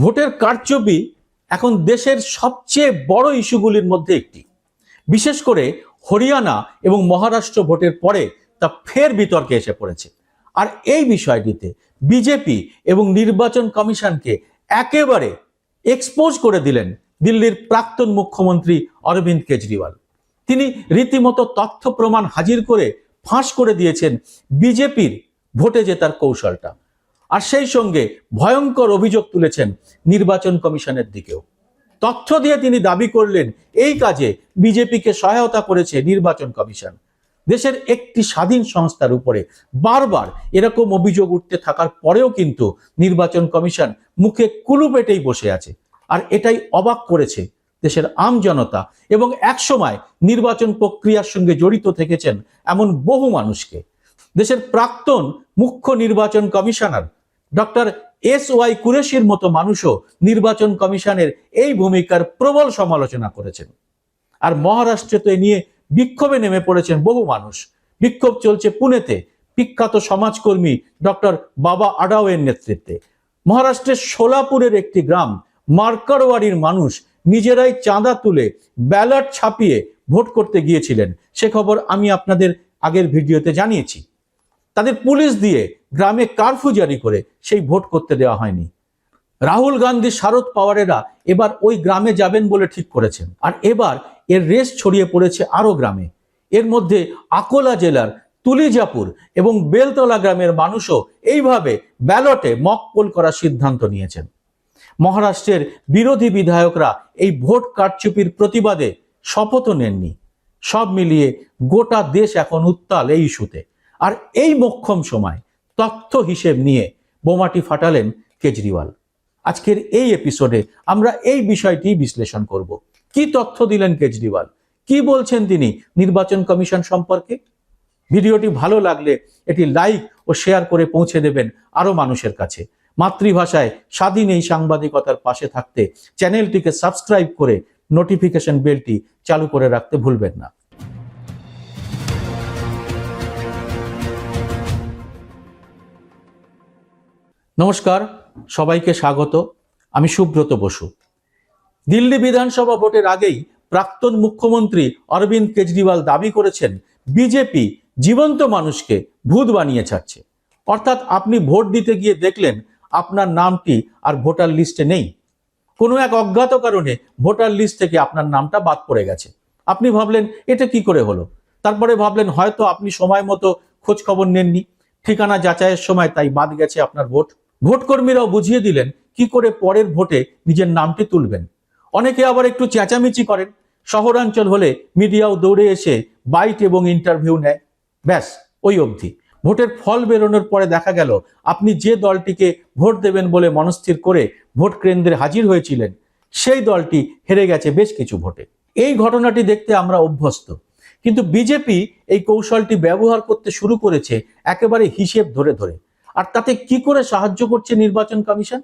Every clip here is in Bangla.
ভোটের কারচুপি এখন দেশের সবচেয়ে বড় ইস্যুগুলির মধ্যে একটি। বিশেষ করে হরিয়ানা এবং মহারাষ্ট্র ভোটের পরে তা ফের বিতর্কে এসে পড়েছে। আর এই বিষয়টিতে বিজেপি এবং নির্বাচন কমিশনকে একেবারে এক্সপোজ করে দিলেন দিল্লির প্রাক্তন মুখ্যমন্ত্রী অরবিন্দ কেজরিওয়াল। তিনি রীতিমতো তথ্য প্রমাণ হাজির করে ফাঁস করে দিয়েছেন বিজেপির ভোটে জেতার কৌশলটা। আর সেই সঙ্গে ভয়ঙ্কর অভিযোগ তুলেছেন নির্বাচন কমিশনের দিকেও। তথ্য দিয়ে তিনি দাবি করলেন, এই কাজে বিজেপিকে সহায়তা করেছে নির্বাচন কমিশন। দেশের একটি স্বাধীন সংস্থার উপরে বারবার এরকম অভিযোগ উঠতে থাকার পরেও কিন্তু নির্বাচন কমিশন মুখে কুলু পেটেই বসে আছে। আর এটাই অবাক করেছে দেশের আম জনতা এবং একসময় নির্বাচন প্রক্রিয়ার সঙ্গে জড়িত থেকেছেন এমন বহু মানুষকে। দেশের প্রাক্তন মুখ্য নির্বাচন কমিশনার ডক্টর এস ওয়াই কুরেশির মতো মানুষও নির্বাচন কমিশনের এই ভূমিকার প্রবল সমালোচনা করেছেন। আর মহারাষ্ট্রে তো এ নিয়ে বিক্ষোভে নেমে পড়েছেন বহু মানুষ। বিক্ষোভ চলছে পুনেতে, বিখ্যাত সমাজকর্মী ডক্টর বাবা আডাওয়ের নেতৃত্বে। মহারাষ্ট্রের সোলাপুরের একটি গ্রাম মার্কারওয়াড়ির মানুষ নিজেরাই চাঁদা তুলে ব্যালট ছাপিয়ে ভোট করতে গিয়েছিলেন। সে খবর আমি আপনাদের আগের ভিডিওতে জানিয়েছি। তাদের পুলিশ দিয়ে গ্রামে কারফিউ জারি করে সেই ভোট করতে দেওয়া হয়নি। রাহুল গান্ধী শারদ পাওয়ারেরা এবার ওই গ্রামে যাবেন বলে ঠিক করেছেন। আর এবার এর রেস ছড়িয়ে পড়েছে আরও গ্রামে। এর মধ্যে আকোলা জেলার তুলিজাপুর এবং বেলতলা গ্রামের মানুষও এইভাবে ব্যালটে মক পোল করার সিদ্ধান্ত নিয়েছেন। মহারাষ্ট্রের বিরোধী বিধায়করা এই ভোট কারচুপির প্রতিবাদে শপথও নেননি। সব মিলিয়ে গোটা দেশ এখন উত্তাল এই ইস্যুতে। আর এই মোক্ষম সময় তথ্য হিসেব নিয়ে বোমাটি ফাটালেন কেজরিওয়াল। আজকের এই এপিসোডে আমরা এই বিষয়টি বিশ্লেষণ করব। কি তথ্য দিলেন কেজরিওয়াল? কি বলছেন তিনি নির্বাচন কমিশন সম্পর্কে? ভিডিওটি ভালো লাগলে এটি লাইক ও শেয়ার করে পৌঁছে দেবেন আরও মানুষের কাছে। মাতৃভাষায় স্বাধীন এই সাংবাদিকতার পাশে থাকতে চ্যানেলটিকে সাবস্ক্রাইব করে নোটিফিকেশন বেলটি চালু করে রাখতে ভুলবেন না। নমস্কার, সবাইকে স্বাগত। আমি সুব্রত বসু। দিল্লি বিধানসভা ভোটের আগেই প্রাক্তন মুখ্যমন্ত্রী অরবিন্দ কেজরিওয়াল দাবি করেছেন, বিজেপি জীবন্ত মানুষকে ভূত বানিয়ে ছাড়ছে। অর্থাৎ আপনি ভোট দিতে গিয়ে দেখলেন আপনার নামটি আর ভোটার লিস্টে নেই। কোনো এক অজ্ঞাত কারণে ভোটার লিস্ট থেকে আপনার নামটা বাদ পড়ে গেছে। আপনি ভাবলেন, এটা কি করে হলো? তারপরে ভাবলেন, হয়তো আপনি সময় মতো খোঁজ খবর নেননি। ঠিকানা যাচাইয়ের সময় তাই বাদ গেছে আপনার ভোট। ভোট কর্মীরাও বুঝিয়ে দিলেন কি করে পরের ভোটে নিজের নামটি তুলবেন। অনেকে আবার একটু চেঁচামেচি করেন। শহরাঞ্চল হলে মিডিয়াও দৌড়ে এসে বাইট এবং ইন্টারভিউ নেয়। ব্যাস, ওই অবধি। ভোটের ফল বেরোনোর পরে দেখা গেল, আপনি যে দলটিকে ভোট দেবেন বলে মনস্থির করে ভোট কেন্দ্রে হাজির হয়েছিলেন, সেই দলটি হেরে গেছে বেশ কিছু ভোটে। এই ঘটনাটি দেখতে আমরা অভ্যস্ত। কিন্তু বিজেপি এই কৌশলটি ব্যবহার করতে শুরু করেছে একেবারে হিসেব ধরে ধরে। আর তাতে কি করে সাহায্য করছে নির্বাচন কমিশন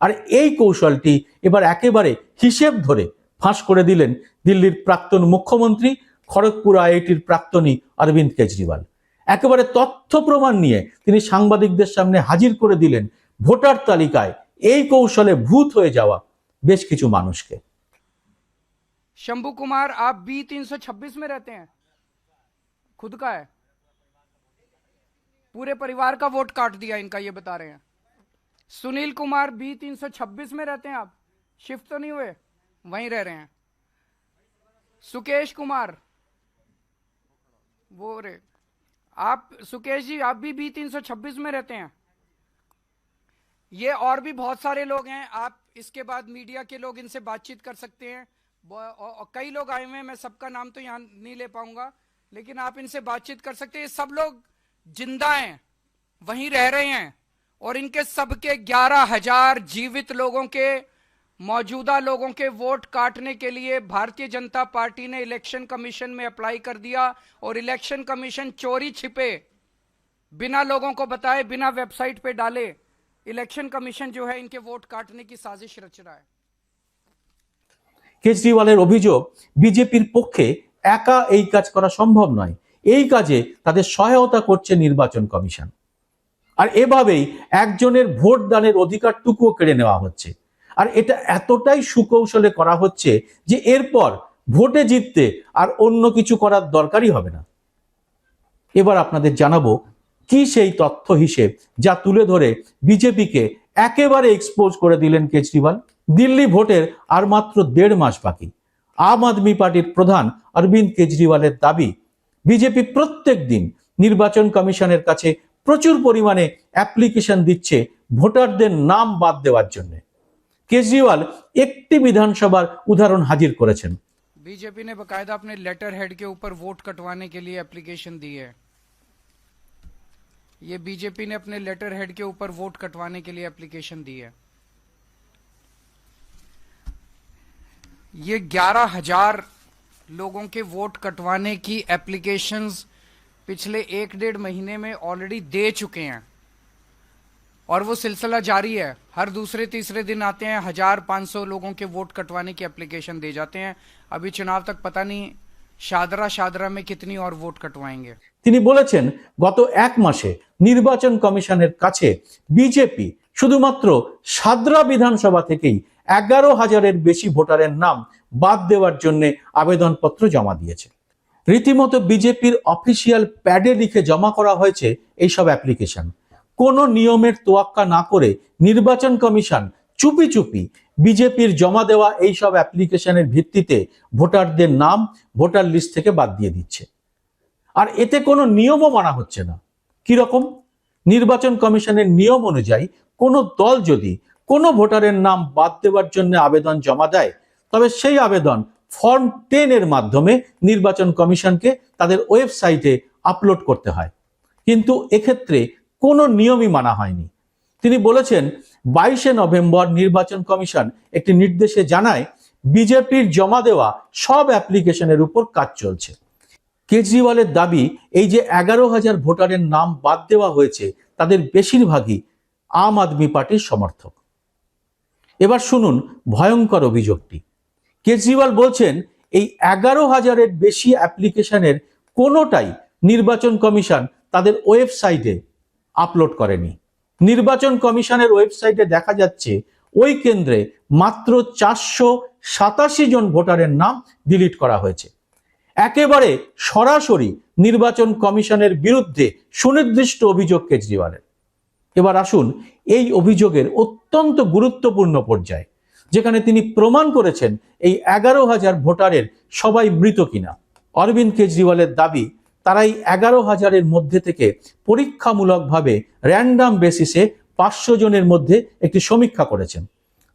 আর এই কৌশলটি এবার একেবারে হিসেব ধরে ফাঁস করে দিলেন দিল্লির প্রাক্তন মুখ্যমন্ত্রী খড়গপুর আইআইটির প্রাক্তনী অরবিন্দ কেজরিওয়াল একেবারে তথ্য প্রমাণ নিয়ে তিনি সাংবাদিকদের সামনে হাজির করে দিলেন ভোটার তালিকায় এই কৌশলে ভূত হয়ে যাওয়া বেশ কিছু মানুষকে शंभू कुमार आप बी तीन सौ छब्बीस में रहते हैं खुद का है पूरे परिवार का वोट काट दिया इनका, ये बता रहे हैं। सुनील कुमार बी तीन सौ छब्बीस में रहते हैं आप। शिफ्ट तो नहीं हुए, वहीं रह रहे हैं। सुकेश कुमार, वो रे, आप, सुकेश जी, आप भी बी तीन सौ छब्बीस में रहते हैं। ये और भी बहुत सारे लोग हैं, आप इसके बाद मीडिया के लोग इनसे बातचीत कर सकते हैं। और कई लोग आए हुए हैं, मैं सबका नाम तो यहाँ नहीं ले पाऊँगा, लेकिन आप इनसे बातचीत कर सकते हैं। सब लोग जिंदा हैं वहीं रह रहे हैं और इनके सबके ग्यारह हजार जीवित लोगों के मौजूदा लोगों के वोट काटने के लिए भारतीय जनता पार्टी ने इलेक्शन कमीशन में अप्लाई कर दिया और इलेक्शन कमीशन चोरी छिपे बिना लोगों को बताए बिना वेबसाइट पे डाले इलेक्शन कमीशन जो है इनके वोट काटने की साजिश रच रहा है কেজরিওয়ালের অভিযোগ বিজেপির পক্ষে একা এই কাজ করা সম্ভব নয় এই কাজে তাদের সহায়তা করছে নির্বাচন কমিশন। আর এভাবেই একজনের ভোট দানের অধিকারটুকুও কেড়ে নেওয়া হচ্ছে। আর এটা এতটাই সুকৌশলে করা হচ্ছে যে এরপর ভোটে জিততে আর অন্য কিছু করার দরকারই হবে না। এবার আপনাদের জানাব কি সেই তথ্য হিসেব যা তুলে ধরে বিজেপিকে একেবারে এক্সপোজ করে দিলেন কেজরিওয়াল। দিল্লি ভোটের আর মাত্র দেড় মাস বাকি। আম আদমি পার্টির প্রধান অরবিন্দ কেজরিওয়ালের দাবি বিজেপি প্রত্যেক দিন নির্বাচন কমিশনের কাছে প্রচুর পরিমাণে অ্যাপ্লিকেশন দিচ্ছে ভোটারদের নাম বাদ দেওয়ার জন্য কেজরিওয়াল একটি বিধানসভার উদাহরণ হাজির করেছেন बीजेपी ने बकायदा अपने लेटर हेड के ऊपर वोट कटवाने के लिए एप्लीकेशन दी है ये बीजेपी ने अपने लेटर हेड के ऊपर वोट कटवाने के लिए एप्लीकेशन दी है ये ग्यारह हजार लोगों के वोट कटवाने की एप्लीकेशंस पिछले एक डेढ़ महीने में ऑलरेडी दे चुके हैं और वो सिलसिला जारी है हर दूसरे तीसरे दिन आते हैं हजार पाँच सौ लोगों के वोट कटवाने की एप्लीकेशन दे जाते हैं अभी चुनाव तक पता नहीं शादरा शादरा में कितनी और वोट कटवाएंगे তিনি বলেছেন গত এক মাসে নির্বাচন কমিশনের কাছে বিজেপি শুধুমাত্র সাদরা বিধানসভা থেকেই এগারো হাজারের বেশি ভোটারের নাম বাদ দেওয়ার জন্য আবেদনপত্র জমা দিয়েছে। রীতিমতো বিজেপির অফিসিয়াল প্যাডে লিখে জমা করা হয়েছে এইসব অ্যাপ্লিকেশন। কোনো নিয়মের তোয়াক্কা না করে নির্বাচন কমিশন চুপি চুপি বিজেপির জমা দেওয়া এইসব অ্যাপ্লিকেশনের ভিত্তিতে ভোটারদের নাম ভোটার লিস্ট থেকে বাদ দিয়ে দিচ্ছে। আর এতে কোনো নিয়মও মানা হচ্ছে না। কীরকম? নির্বাচন কমিশনের নিয়ম অনুযায়ী কোনো দল যদি কোনো ভোটারের নাম বাদ দেওয়ার জন্য আবেদন জমা দেয় তবে সেই আবেদন ফর্ম টেন এর মাধ্যমে নির্বাচন কমিশনকে তাদের ওয়েবসাইটে আপলোড করতে হয়। কিন্তু এক্ষেত্রে কোনো নিয়মই মানা হয়নি। তিনি বলেছেন, বাইশে নভেম্বর নির্বাচন কমিশন একটি নির্দেশে জানায়, বিজেপির জমা দেওয়া সব অ্যাপ্লিকেশনের উপর কাজ চলছে। কেজরিওয়ালের দাবি, এই যে এগারো হাজার ভোটারের নাম বাদ দেওয়া হয়েছে, তাদের বেশিরভাগই আম আদমি পার্টির সমর্থক। এবার শুনুন ভয়ঙ্কর অভিযোগটি। কেজরিওয়াল বলছেন, এই এগারো হাজারের বেশি অ্যাপ্লিকেশনের কোনোটাই নির্বাচন কমিশন তাদের ওয়েবসাইটে আপলোড করেনি। নির্বাচন কমিশনের ওয়েবসাইটে দেখা যাচ্ছে, ওই কেন্দ্রে মাত্র চারশো সাতাশি জন ভোটারের নাম ডিলিট করা হয়েছে। একেবারে সরাসরি নির্বাচন কমিশনের বিরুদ্ধে সুনির্দিষ্ট অভিযোগ কেজরিওয়ালের। এবার আসুন, এই অভিযোগের অত্যন্ত গুরুত্বপূর্ণ পর্যায়ে। যেখানে তিনি প্রমাণ করেছেন এই এগারো হাজার ভোটারের সবাই মৃত কিনা। অরবিন্দ কেজরিওয়ালের দাবি তারা এই এগারো হাজারের মধ্যে থেকে পরীক্ষামূলকভাবে র্যান্ডাম বেসিসে পাঁচশো জনের মধ্যে একটি সমীক্ষা করেছেন।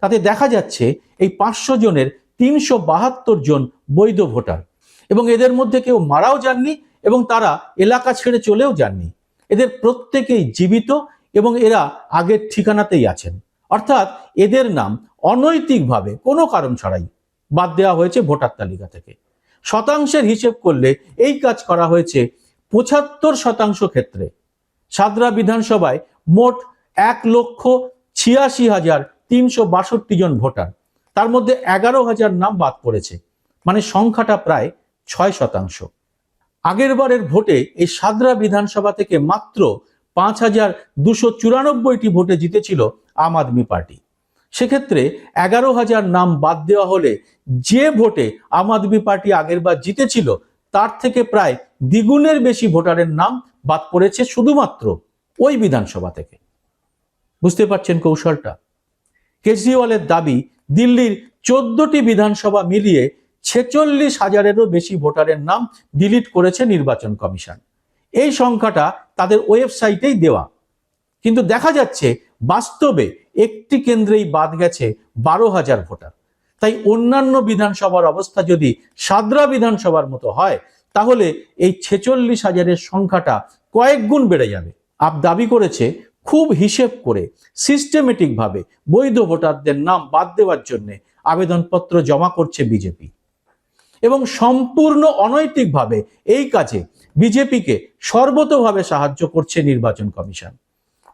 তাতে দেখা যাচ্ছে এই পাঁচশো জনের তিনশো বাহাত্তর জন বৈধ ভোটার এবং এদের মধ্যে কেউ মারাও যাননি এবং তারা এলাকা ছেড়ে চলেও যাননি। এদের প্রত্যেকেই জীবিত এবং এরা আগের ঠিকানাতেই আছেন। অর্থাৎ এদের নাম অনৈতিকভাবে কোনো কারণ ছাড়াই বাদ দেওয়া হয়েছে ভোটার তালিকা থেকে। শতাংশের হিসেব করলে এই কাজ করা হয়েছে পঁচাত্তর শতাংশ ক্ষেত্রে। সাদরা বিধানসভায় মোট এক লক্ষ ছিয়াশি হাজার তিনশো বাষট্টি জন ভোটার। তার মধ্যে এগারো হাজার নাম বাদ পড়েছে মানে সংখ্যাটা প্রায় ছয় শতাংশ। আগের বারের ভোটে এই সাদরা বিধানসভা থেকে মাত্র পাঁচ হাজার দুশো চুরানব্বইটি ভোটে জিতেছিল আম আদমি পার্টি। সেক্ষেত্রে এগারো হাজার নাম বাদ দেওয়া হলে যে ভোটে আম আদমি পার্টি আগেরবার জিতেছিল, তার থেকে প্রায় দ্বিগুণের বেশি ভোটারের নাম বাদ পড়েছে শুধুমাত্র ওই বিধানসভা থেকে। বুঝতে পারছেন কৌশলটা? কেজরিওয়ালের দাবি, দিল্লির চোদ্দটি বিধানসভা মিলিয়ে ছেচল্লিশ হাজারেরও বেশি ভোটারের নাম ডিলিট করেছে নির্বাচন কমিশন। এই সংখ্যাটা তাদের ওয়েবসাইটেই দেওয়া। কিন্তু দেখা যাচ্ছে বাস্তবে একটি কেন্দ্রেই বাদ গেছে বারো হাজার ভোটার। তাই অন্যান্য বিধানসভার অবস্থা যদি সাদরা বিধানসভার মতো হয়, তাহলে এই ছেচল্লিশ হাজারের সংখ্যাটা কয়েক গুণ বেড়ে যাবে। আপ দাবি করেছে খুব হিসেব করে সিস্টেমেটিকভাবে বৈধ ভোটারদের নাম বাদ দেওয়ার জন্য আবেদনপত্র জমা করছে বিজেপি। এবং সম্পূর্ণ অনৈতিকভাবে এই কাজে বিজেপিকে সর্বতভাবে সাহায্য করছে নির্বাচন কমিশন।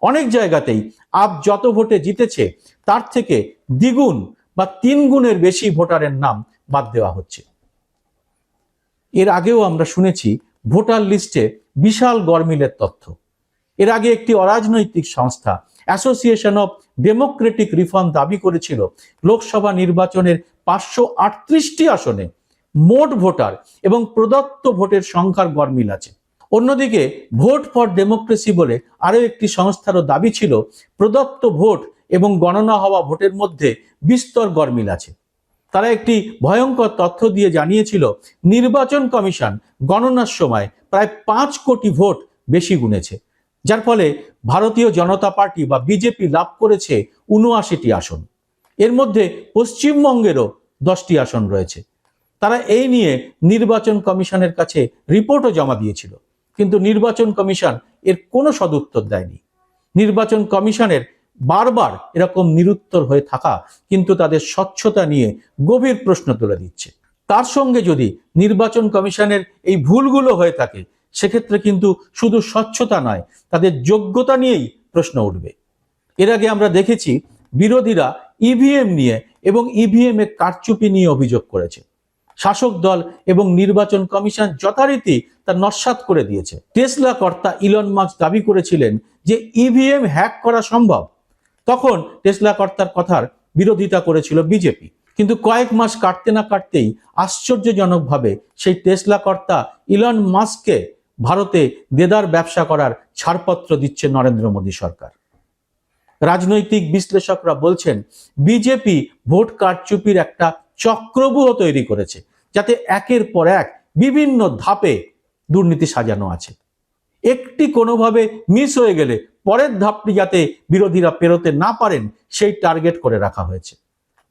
অনেক জায়গাতেই আপ যত ভোটে জিতেছে, তার থেকে দ্বিগুণ বা তিন গুণের বেশি ভোটারের নাম বাদ দেওয়া হচ্ছে। এর আগেও আমরা শুনেছি, ভোটার লিস্টে বিশাল গরমিলের তথ্য। এর আগে একটি অরাজনৈতিক সংস্থা অ্যাসোসিয়েশন অফ ডেমোক্রেটিক রিফর্ম দাবি করেছিল, লোকসভা নির্বাচনের পাঁচশো আটত্রিশটি আসনে মোট ভোটার এবং প্রদত্ত ভোটের সংখ্যার গরমিল আছে। অন্যদিকে, ভোট ফর ডেমোক্রেসি বলে আরও একটি সংস্থারও দাবি ছিল, প্রদত্ত ভোট এবং গণনা হওয়া ভোটের মধ্যে বিস্তর গরমিল আছে। তারা একটি ভয়ঙ্কর তথ্য দিয়ে জানিয়েছিল, নির্বাচন কমিশন গণনার সময় প্রায় পাঁচ কোটি ভোট বেশি গুনেছে। যার ফলে ভারতীয় জনতা পার্টি বা বিজেপি লাভ করেছে উনআশিটি আসন। এর মধ্যে পশ্চিমবঙ্গেরও দশটি আসন রয়েছে। তারা এই নিয়ে নির্বাচন কমিশনের কাছে রিপোর্টও জমা দিয়েছিল। কিন্তু নির্বাচন কমিশন এর কোনো সদুত্তর দেয়নি। নির্বাচন কমিশনের বারবার এরকম নিরুত্তর হয়ে থাকা কিন্তু তাদের স্বচ্ছতা নিয়ে গভীর প্রশ্ন তুলে দিচ্ছে। তার সঙ্গে যদি নির্বাচন কমিশনের এই ভুলগুলো হয়ে থাকে, সেক্ষেত্রে কিন্তু শুধু স্বচ্ছতা নয়, তাদের যোগ্যতা নিয়েই প্রশ্ন উঠবে। এর আগে আমরা দেখেছি, বিরোধীরা ইভিএম নিয়ে এবং ইভিএম এ কারচুপি নিয়ে অভিযোগ করেছে। শাসক দল এবং নির্বাচন কমিশন যথারীতি তা নস্বাত করে দিয়েছে। টেসলা কর্তা ইলন মার্কস দাবি করেছিলেন যে ইভিএম হ্যাক করা সম্ভব। তখন টেসলা কর্তার কথার বিরোধিতা করেছিল বিজেপি। কিন্তু কয়েক মাস কাটতে না কাটতেই আশ্চর্যজনকভাবে সেই টেসলা কর্তা ইলন মাস্ককে ভারতে দেদার ব্যবসা করার ছাড়পত্র দিচ্ছে নরেন্দ্র মোদী সরকার। রাজনৈতিক বিশ্লেষকরা বলছেন, বিজেপি ভোট কারচুপির একটা চক্রব্যূহ তৈরি করেছে, যাতে একের পর এক বিভিন্ন ধাপে দুর্নীতি সাজানো আছে। একটি কোনোভাবে মিস হয়ে গেলে পরের ধাপটি যাতে বিরোধীরা পেরোতে না পারেন, সেই টার্গেট করে রাখা হয়েছে।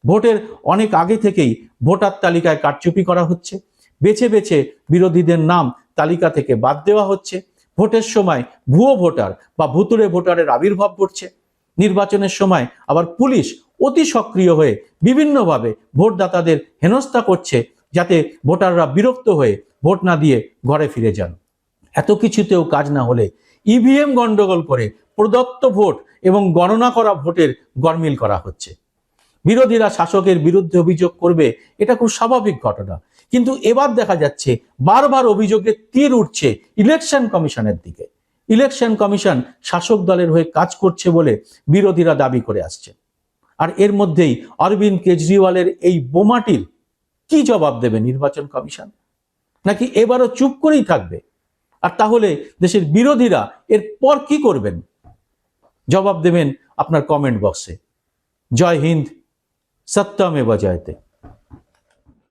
ভোটের অনেক আগে থেকেই ভোটার তালিকায় কারচুপি করা হচ্ছে। বেছে বেছে বিরোধীদের নাম তালিকা থেকে বাদ দেওয়া হচ্ছে। ভোটের সময় ভুয়ো ভোটার বা ভুতুরে ভোটারের আবির্ভাব ঘটছে। নির্বাচনের সময় আবার পুলিশ অতি সক্রিয় হয়ে বিভিন্নভাবে ভোটদাতাদের হেনস্থা করছে যাতে ভোটাররা বিরক্ত হয়ে ভোট না দিয়ে ঘরে ফিরে যান। এত কিছুতেও কাজ না হলে ইভিএম গন্ডগোল করে প্রদত্ত ভোট এবং গণনা করা ভোটের গরমিল করা হচ্ছে। বিরোধীরা শাসকের বিরুদ্ধে অভিযোগ করবে, এটা খুব স্বাভাবিক ঘটনা। কিন্তু এবার দেখা যাচ্ছে বারবার অভিযোগের তীর উঠছে ইলেকশন কমিশনের দিকে। ইলেকশন কমিশন শাসক দলের হয়ে কাজ করছে বলে বিরোধীরা দাবি করে আসছে। আর এর মধ্যেই অরবিন্দ কেজরিওয়ালের এই বোমাটির কি জবাব দেবে নির্বাচন কমিশন? নাকি এবারও চুপ করেই থাকবে? আর তাহলে দেশের বিরোধীরা এর পর কি করবেন? জবাব দেবেন আপনার কমেন্ট বক্সে জয় হিন্দ, সত্যমে বজয়তে।